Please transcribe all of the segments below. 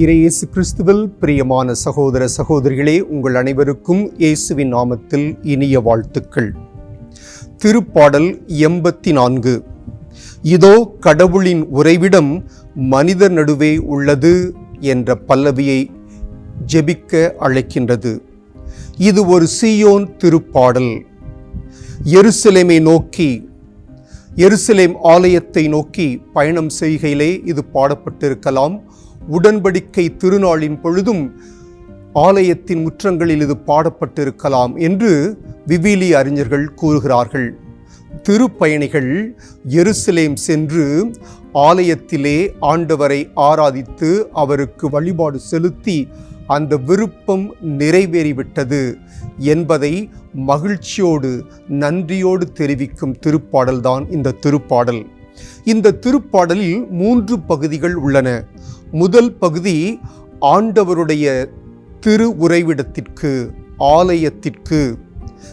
இறையேசு கிறிஸ்துவில் பிரியமான சகோதர சகோதரிகளே உங்கள் அனைவருக்கும் இயேசுவின் நாமத்தில் இனிய வாழ்த்துக்கள். திருப்பாடல் எண்பத்தி நான்கு இதோ கடவுளின் உறைவிடம் மனிதர் நடுவே உள்ளது என்ற பல்லவியை ஜெபிக்க அழைக்கின்றது. இது ஒரு சியோன் திருப்பாடல். எருசலேமை நோக்கி எருசலேம் ஆலயத்தை நோக்கி பயணம் செய்கையிலே இது பாடப்பட்டிருக்கலாம். உடன்படிக்கை திருநாளின் பொழுதும் ஆலயத்தின் முற்றங்களில் இது பாடப்பட்டிருக்கலாம் என்று விவிலி அறிஞர்கள் கூறுகிறார்கள். திருப்பயணிகள் எருசலேம் சென்று ஆலயத்திலே ஆண்டவரை ஆராதித்து அவருக்கு வழிபாடு செலுத்தி அந்த விருப்பம் நிறைவேறிவிட்டது என்பதை மகிழ்ச்சியோடு நன்றியோடு தெரிவிக்கும் திருப்பாடல்தான் இந்த திருப்பாடல். இந்த திருப்பாடலில் மூன்று பகுதிகள் உள்ளன. முதல் பகுதி ஆண்டவருடைய திரு உறைவிடத்திற்கு ஆலயத்திற்கு.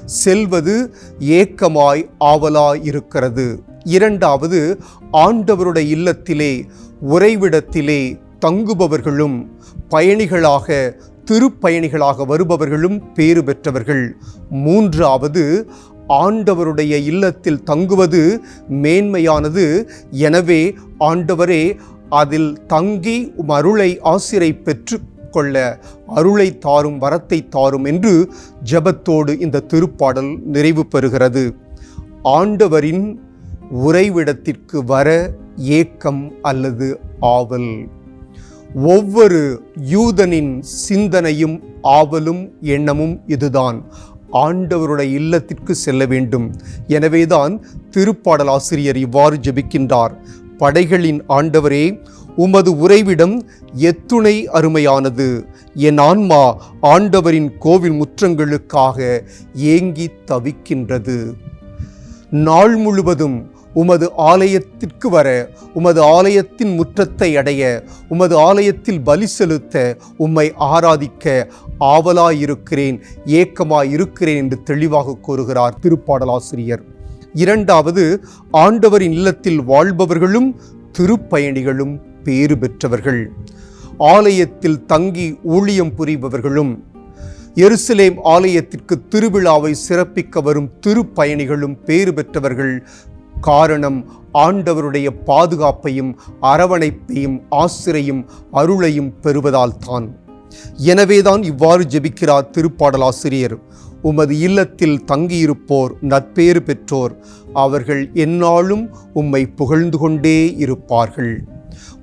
செல்வது ஏக்கமாய் ஆவலாய் இருக்கிறது இரண்டாவது ஆண்டவருடைய இல்லத்திலே உறைவிடத்திலே தங்குபவர்களும் பயணிகளாக திருப்பயணிகளாக வருபவர்களும் பேறு பெற்றவர்கள். மூன்றாவது ஆண்டவருடைய இல்லத்தில் தங்குவது மேன்மையானது. எனவே ஆண்டவரே அதில் தங்கி உம் அருளை ஆசிரை பெற்று கொள்ள அருளை தாரும் வரத்தை தாரும் என்று ஜெபத்தோடு இந்த திருப்பாடல் நிறைவு பெறுகிறது. ஆண்டவரின் உறைவிடத்திற்கு வர ஏக்கம் அல்லது ஆவல். ஒவ்வொரு யூதனின் சிந்தனையும் ஆவலும் எண்ணமும் இதுதான். ஆண்டவருடைய இல்லத்திற்கு செல்ல வேண்டும். எனவேதான் திருப்பாடல் ஆசிரியர் இவ்வாறு ஜெபிக்கின்றார். படைகளின் ஆண்டவரே உமது உறைவிடம் எத்துணை அருமையானது. என் ஆன்மா ஆண்டவரின் கோவில் முற்றங்களுக்காக ஏங்கி தவிக்கின்றது. நாள் முழுவதும் உமது ஆலயத்திற்கு வர உமது ஆலயத்தின் முற்றத்தை அடைய உமது ஆலயத்தில் பலி செலுத்த உம்மை ஆராதிக்க ஆவலாயிருக்கிறேன் ஏக்கமாயிருக்கிறேன் என்று தெளிவாக கூறுகிறார் திருப்பாடலாசிரியர். இரண்டாவது ஆண்டவரின் இல்லத்தில் வாழ்பவர்களும் திருப்பயணிகளும் பேறு பெற்றவர்கள். ஆலயத்தில் தங்கி ஊழியம் புரிபவர்களும் எருசலேம் ஆலயத்திற்கு திருவிழாவை சிறப்பிக்க வரும் திருப்பயணிகளும் பேறு பெற்றவர்கள். காரணம் ஆண்டவருடைய பாதுகாப்பையும் அரவணைப்பையும் ஆசிரையும் அருளையும் பெறுவதால் தான். எனவேதான் இவ்வாறு ஜெபிக்கிறார் திருப்பாடலாசிரியர் உமது இல்லத்தில் தங்கியிருப்போர் நற்பேறு பெற்றோர் அவர்கள் எந்நாளும் உம்மை புகழ்ந்து கொண்டே இருப்பார்கள்.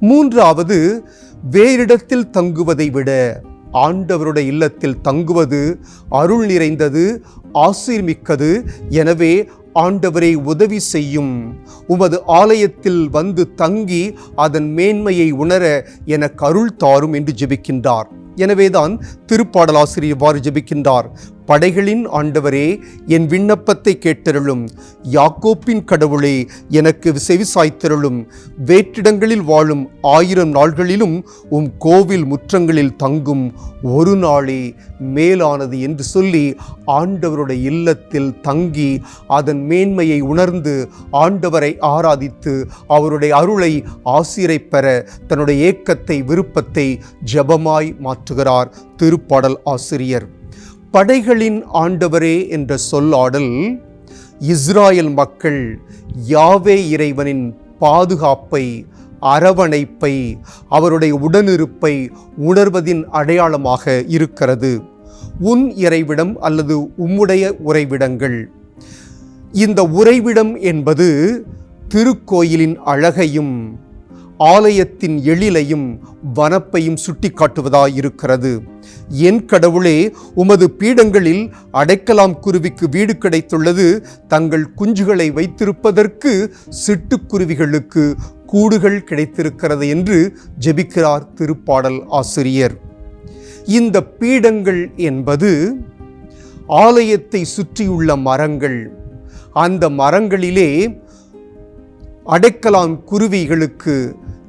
மூன்றாவது வேறிடத்தில் தங்குவதை விட ஆண்டவருடைய இல்லத்தில் தங்குவது அருள் நிறைந்தது ஆசீர்மிக்கது எனவே ஆண்டவரை உதவி செய்யும். உமது ஆலயத்தில் வந்து தங்கி அதன் மேன்மையை உணர என கருள் தாரும் என்று ஜெபிக்கின்றார். எனவேதான் திருப்பாடலாசிரியர் இவ்வாறு ஜெபிக்கின்றார். படைகளின் ஆண்டவரே என் விண்ணப்பத்தை கேட்டருளும். யாக்கோப்பின் கடவுளே எனக்கு செவிசாய்த்தருளும் வேற்றிடங்களில் வாழும் ஆயிரம் நாள்களிலும் உம் கோவில் முற்றங்களில் தங்கும். ஒரு நாளே மேலானது என்று சொல்லி ஆண்டவருடைய இல்லத்தில் தங்கி அதன் மேன்மையை உணர்ந்து ஆண்டவரை ஆராதித்து அவருடைய அருளை ஆசிரை பெற தன்னுடைய ஏக்கத்தை விருப்பத்தை ஜபமாய் மாற்றுகிறார் திருப்பாடல் ஆசிரியர். படைகளின் ஆண்டவரே என்ற சொல்லாடல் இஸ்ராயல் மக்கள் யாவே இறைவனின் பாதுகாப்பை அரவணைப்பை அவருடைய உடனிருப்பை உணர்வதின் அடையாளமாக இருக்கிறது. உன் இறைவிடம் அல்லது உம்முடைய உறைவிடங்கள். இந்த உறைவிடம் என்பது திருக்கோயிலின் அழகையும் ஆலயத்தின் எழிலையும் வனப்பையும் சுட்டிக்காட்டுவதாயிருக்கிறது. என் கடவுளே உமது பீடங்களில் அடைக்கலாம் குருவிக்கு வீடு கிடைத்துள்ளது. தங்கள் குஞ்சுகளை வைத்திருப்பதற்கு சிட்டுக்குருவிகளுக்கு கூடுகள் கிடைத்திருக்கிறது என்று ஜெபிக்கிறார் திருப்பாடல் ஆசிரியர். இந்த பீடங்கள் என்பது ஆலயத்தை சுற்றியுள்ள மரங்கள். அந்த மரங்களிலே அடைக்கலான் குருவிகளுக்கு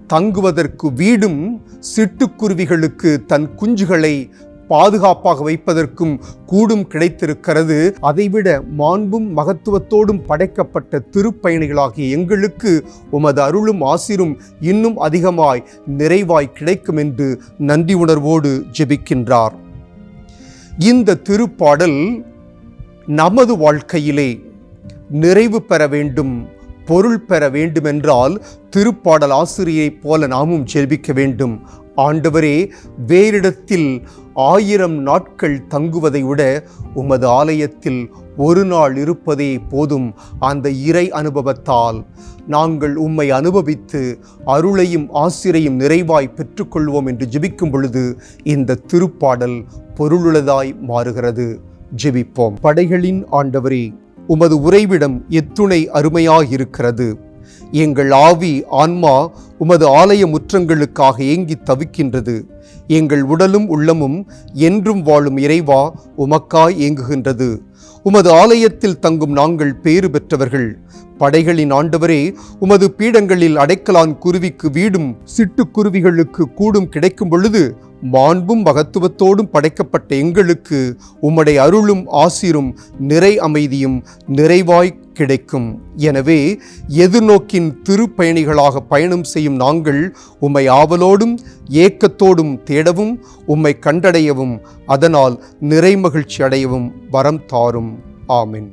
தங்குவதற்கு வீடும் சிட்டுக்குருவிகளுக்கு தன் குஞ்சுகளை பாதுகாப்பாக வைப்பதற்கும் கூடும் கிடைத்திருக்கிறது. அதைவிட மாண்பும் மகத்துவத்தோடும் படைக்கப்பட்ட திருப்பயணிகளாகிய எங்களுக்கு உமது அருளும் ஆசிரும் இன்னும் அதிகமாய் நிறைவாய் கிடைக்கும் என்று நன்றி உணர்வோடு ஜெபிக்கின்றார். இந்த திருப்பாடல் நமது வாழ்க்கையிலே நிறைவு பெற வேண்டும் பொருள் பெற வேண்டுமென்றால் திருப்பாடல் ஆசிரியைப் போல நாமும் ஜெபிக்க வேண்டும். ஆண்டவரே வேறிடத்தில் ஆயிரம் நாட்கள் தங்குவதை விட உமது ஆலயத்தில் ஒரு நாள் இருப்பதே போதும் அந்த இறை அனுபவத்தால். நாங்கள் உம்மை அனுபவித்து அருளையும் ஆசிரையும் நிறைவாய் பெற்றுக்கொள்வோம் என்று ஜெபிக்கும் பொழுது இந்த திருப்பாடல் பொருளுள்ளதாய் மாறுகிறது. ஜெபிப்போம். படைகளின் ஆண்டவரே உமது உறைவிடம் எத்துணை அருமையாயிருக்கிறது. எங்கள் ஆவி ஆன்மா உமது ஆலய முற்றங்களுக்காக ஏங்கி தவிக்கின்றது. எங்கள் உடலும் உள்ளமும் என்றும் வாழும் இறைவா உமக்காய் ஏங்குகின்றது. உமது ஆலயத்தில் தங்கும் நாங்கள் பேறு பெற்றவர்கள். படைகளின் ஆண்டவரே உமது பீடங்களில் அடைக்கலான் குருவிக்கு வீடும் சிட்டுக்குருவிகளுக்கு கூடும் கிடைக்கும் பொழுது மாண்பும் மகத்துவத்தோடும் படைக்கப்பட்ட எங்களுக்கு உம்முடைய அருளும் ஆசிரும் நிறை அமைதியும் நிறைவாய் கிடைக்கும். எனவே எதிர்நோக்கின் திருப்பயணிகளாக பயணம் செய்யும் நாங்கள் உம்மை ஆவலோடும் ஏக்கத்தோடும் தேடவும் உம்மை கண்டடையவும் அதனால் நிறை மகிழ்ச்சி அடையவும் வரம் தாரும். ஆமின்.